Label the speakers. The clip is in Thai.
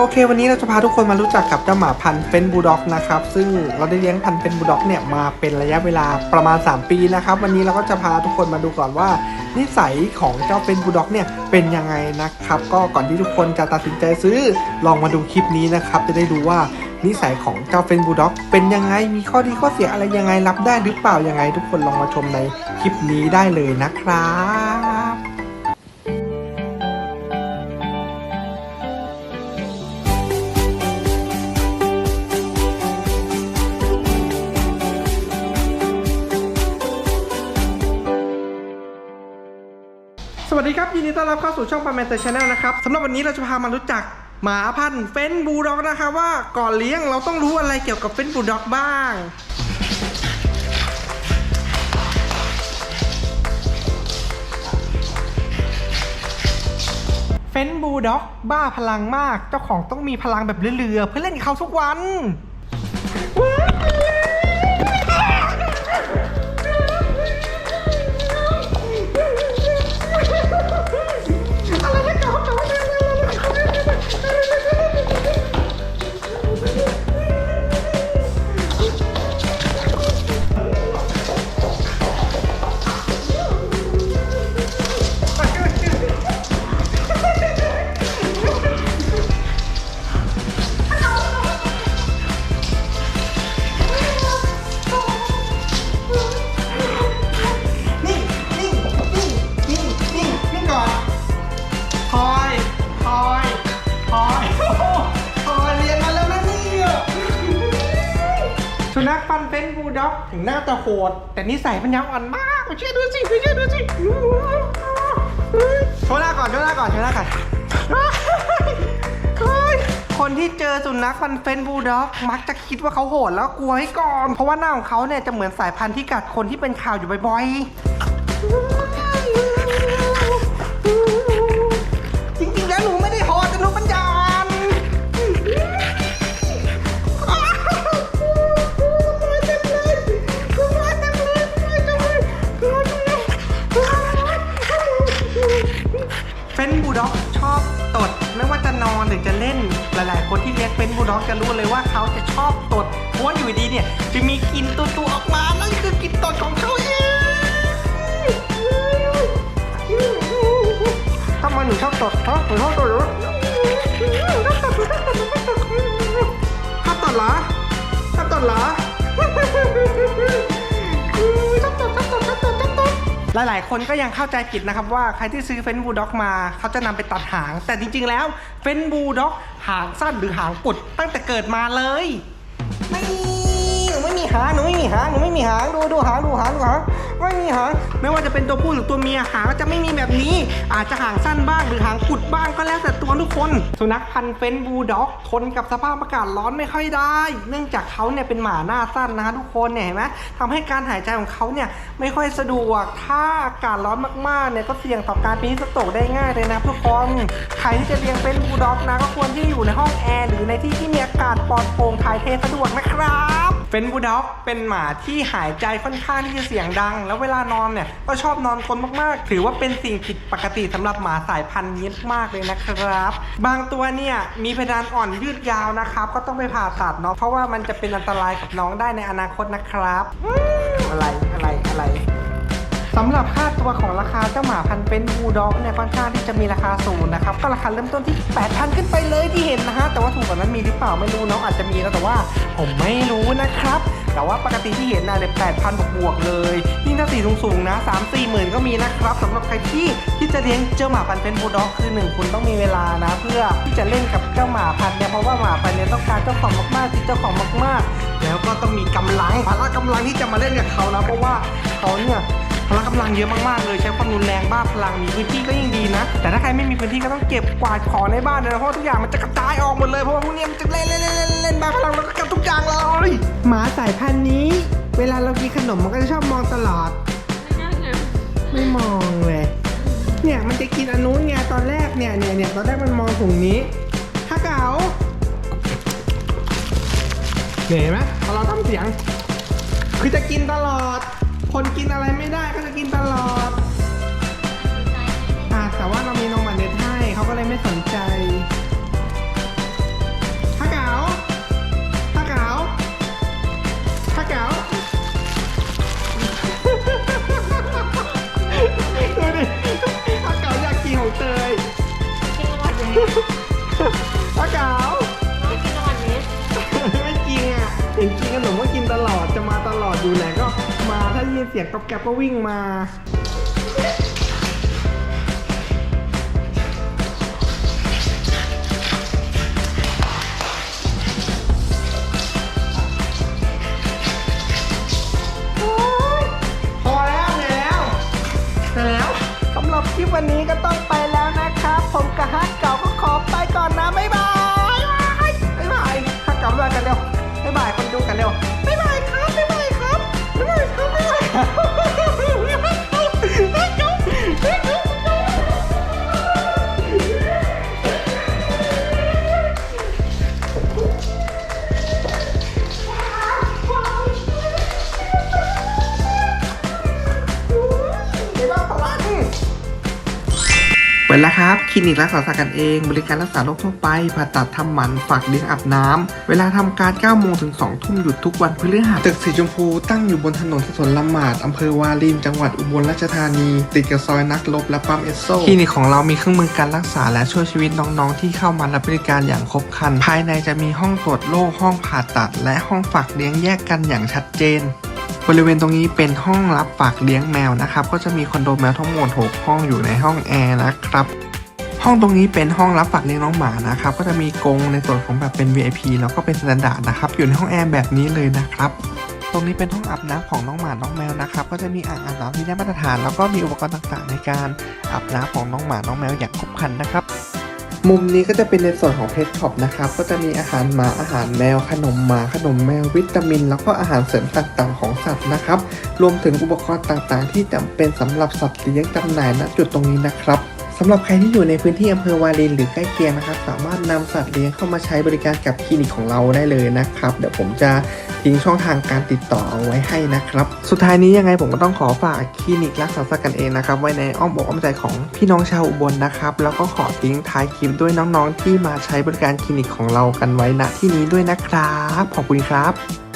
Speaker 1: โอเค วันนี้เราจะพาทุกคนมารู้จักกับเจ้าหมาพันธุ์เฟนบูลด็อกนะครับซึ่งเราได้เลี้ยงพันธุ์เฟนบูลด็อกเนี่ยมาเป็นระยะเวลาประมาณ 3 ปีนะครับ วันนี้เราก็จะพาทุกคนมาดูก่อนว่า นิสัยของเจ้าเฟนบูลด็อกเนี่ยเป็นยังไงนะครับ ก็ก่อนที่ทุกคนจะตัดสินใจซื้อลองมาดูคลิปนี้นะครับจะได้ดูว่านิสัยของเจ้าเฟนบูลด็อกเป็นยังไงมีข้อดีข้อเสียอะไรยังไงรับได้หรือเปล่ายังไง ทุกคนลองมาชมในคลิปนี้ได้เลยนะครับ ยินดีต้อนรับเข้าสู่ช่องปาแมนเตอร์ชาแนลนะครับสำหรับวันนี้เราจะพามารู้จักหมาพันธุ์เฟนบูลด็อกนะคะว่าก่อนเลี้ยงเราต้องรู้อะไรเกี่ยวกับเฟนบูลด็อกบ้างเฟนบูลด็อกบ้าพลังมาก เจ้าของต้องมีพลังแบบเรือๆเพื่อเล่นกับเขาทุกวัน สุนัขปันเป็นบูลด็อกถึงหน้าตาโหด แต่นิสัยมันยังอ่อนมากเชื่อดูสิเชื่อดูสิโชว์หน้าก่อนโชว์หน้าก่อนโชว์หน้าก่อนคนที่เจอสุนัขพันเฟนบูลด็อก มักจะคิดว่าเขาโหดแล้วกลัวให้ก่อน เพราะว่าหน้าของเขาเนี่ยจะเหมือนสายพันธุ์ที่กัดคนที่เป็นข่าวอยู่บ่อยๆ นบูลด็องจะรู้เลยว่าเขาจะชอบตดเพราะว่าอยู่ดีเนี่ย จะมีกลิ่นตัวๆออกมานั่นคือกลิ่นตดของเขาเองทำไมหนูชอบตดฮะหนูชอบตดชอบตดเหรอชอบตดเหรอ ดหลายๆคนก็ยังเข้าใจผิดนะครับว่าใครที่ซื้อเฟนบูลด็อกมาเขาจะนำไปตัดหาง แต่จริงๆแล้วเฟนบูลด็อกหางสั้นหรือหางกุดตั้งแต่เกิดมาเลยาง หนูไม่มีหาง หนูไม่มีหาง ดูดูหาง ดูหาง ดูหาง ไม่มีหาง ไม่ว่าจะเป็นตัวผู้หรือตัวเมียหางจะไม่มีแบบนี้ อาจจะหางสั้นบ้างหรือหางกุดบ้างก็แล้วแต่ตัวทุกคน สุนัขพันธุ์เฟนบูลด็อกทนกับสภาพอากาศร้อนไม่ค่อยได้ เนื่องจากเขาเนี่ยเป็นหมาหน้าสั้นนะทุกคนเนี่ยเห็นไหมทำให้การหายใจของเขาเนี่ยไม่ค่อยสะดวก ถ้าอากาศร้อนมากๆเนี่ยก็เสี่ยงต่อการเป็นฮิสโตกได้ง่ายเลยนะทุกคนใครที่จะเลี้ยงเป็นบูลด็อกนะก็ควรที่อยู่ในห้องแอร์หรือในที่ที่มีอากาศปลอดโปร่งถ่ายเทสะดวกนะครับ เฟนบูลด็อกเป็นหมาที่หายใจค่อนข้างที่จะเสียงดัง แล้วเวลานอนเนี่ยก็ชอบนอนคนมากๆ ถือว่าเป็นสิ่งผิดปกติสำหรับหมาสายพันธุ์นี้มากเลยนะครับ บางตัวเนี่ยมีเพดานอ่อนยืดยาวนะครับ ก็ต้องไปผ่าตัดเนาะเพราะว่ามันจะเป็นอันตรายกับน้องได้ในอนาคตนะครับ อะไรอะไรอะไร สำหรับค่าตัวของราคาเจ้าหมาพันเป็นบูด็อกเนี่ยค่อนข้างที่จะมีราคาสูงนะครับก็ราคาเริ่มต้นที่ 8,000 ขึ้นไปเลยที่เห็นนะฮะแต่ว่าถูกกว่านั้นมีหรือเปล่าไม่รู้เนาะอาจจะมีนะแต่ว่าผมไม่รู้นะครับ แต่ว่าปกติที่เห็นนะเนี่ย8,000บวกเลยยิ่งถ้าสีสูงๆนะ3 4หมื่นก็มีนะครับสำหรับใครที่ที่จะเลี้ยงเจ้าหมาพันเป็นบูด็อกคือหนึ่งคุณต้องมีเวลานะ เพื่อที่จะเล่นกับเจ้าหมาพันเนี่ยเพราะว่าหมาพันเนี่ยต้องการเจ้าของมากๆติดเจ้าของมากๆ แล้วก็ต้องมีกำลังพละกำลังที่จะมาเล่นกับเขานะเพราะว่าเขาเนี่ย พละกำลังเยอะมากๆเลยใช้ความรุนแรงบ้าพลังมีพื้นที่ก็ยิ่งดีนะ แต่ถ้าใครไม่มีพื้นที่ก็ต้องเก็บกวาดของในบ้านเลยนะเพราะทุกอย่างมันจะกระจายออกหมดเลยเพราะว่าพวกนี้มันจะเล่นเล่นเล่นเล่นเล่นบ้าพลังแล้วก็กัดทุกอย่างเลยหมาสายพันธุ์นี้ เวลาเรากินขนมมันก็จะชอบมองตลอด ไม่มองเลย เนี่ยมันจะกินอันนู้นไงตอนแรกเนี่ยเนี่ยเนี่ยตอนแรกมันมองถุงนี้ถ้าเก๋าเนี่ยเห็นไหมพอเราทำเสียง คือจะกินตลอด คนกินอะไรไม่ได้ก็จะกินตลอดอ่าแต่ว่าเรามีน ยินเสียงก๊อบแก๊บก็วิ่งมา พอแล้วเหนื่อยแล้วเหนื่อยแล้วสำหรับคลิปวันนี้ก็ต้องไปแล้วนะครับ ผมกับฮักก่า เปิดแล้วครับคลินิกรักษาสัตว์กันเอง บริการรักษาโรคทั่วไปผ่าตัดทำหมันฝากเลี้ยงอาบน้ำ เวลาทำการ9โมงถึง2ทุ่มหยุดทุกวันพฤหัสตึกสีชมพูตั้งอยู่บนถนนสนละหมาดอำเภอวารินจังหวัดอุบลราชธานี ติดกับซอยนักรบและปั๊มเอสโซคลินิกของเรามีเครื่องมือการรักษาและช่วยชีวิตน้องๆ ที่เข้ามารับบริการอย่างครบครัน ภายในจะมีห้องตรวจโรคห้องผ่าตัด และห้องฝากเลี้ยงแยกกันอย่างชัดเจน บริเวณตรงนี้เป็นห้องรับฝากเลี้ยงแมวนะครับ ก็จะมีคอนโดแมวทั้งหมด 6 ห้องอยู่ในห้องแอร์นะครับ ห้องตรงนี้เป็นห้องรับฝากเลี้ยงน้องหมานะครับ ก็จะมีกรงในส่วนของแบบเป็น VIP แล้วก็เป็นสแตนดาร์ดนะครับ อยู่ในห้องแอร์แบบนี้เลยนะครับตรงนี้เป็นห้องอาบน้ำของน้องหมา น้องแมวนะครับ ก็จะมีอ่างอาบน้ำที่ได้มาตรฐาน แล้วก็มีอุปกรณ์ต่างๆ ในการอาบน้ำของน้องหมา น้องแมวอย่างครบครันนะครับ มุมนี้ก็จะเป็นในส่วนของเพจช็อปนะครับ ก็จะมีอาหารหมาอาหารแมว ขนมหมาขนมแมววิตามิน แล้วก็อาหารเสริมต่างๆของสัตว์นะครับ รวมถึงอุปกรณ์ต่างๆ ที่จำเป็นสำหรับสัตว์เลี้ยงจำหน่ายณจุดตรงนี้นะครับสำหรับใครที่อยู่ในพื้นที่อำเภอวารินหรือใกล้เคียงนะครับ สามารถนำสัตว์เลี้ยงเข้ามาใช้บริการกับคลินิกของเราได้เลยนะครับ เดี๋ยวผมจะ ทิ้งช่องทางการติดต่อเอาไว้ให้นะครับ สุดท้ายนี้ยังไงผมก็ต้องขอฝากคลินิกรักษาสัตว์กันเองนะครับ ไว้ในอ้อมอกอ้อมใจของพี่น้องชาวอุบลนะครับ แล้วก็ขอทิ้งท้ายคลิปด้วยน้องๆ ที่มาใช้บริการคลินิกของเรากันไว้ณที่นี้ด้วยนะครับ ขอบคุณครับ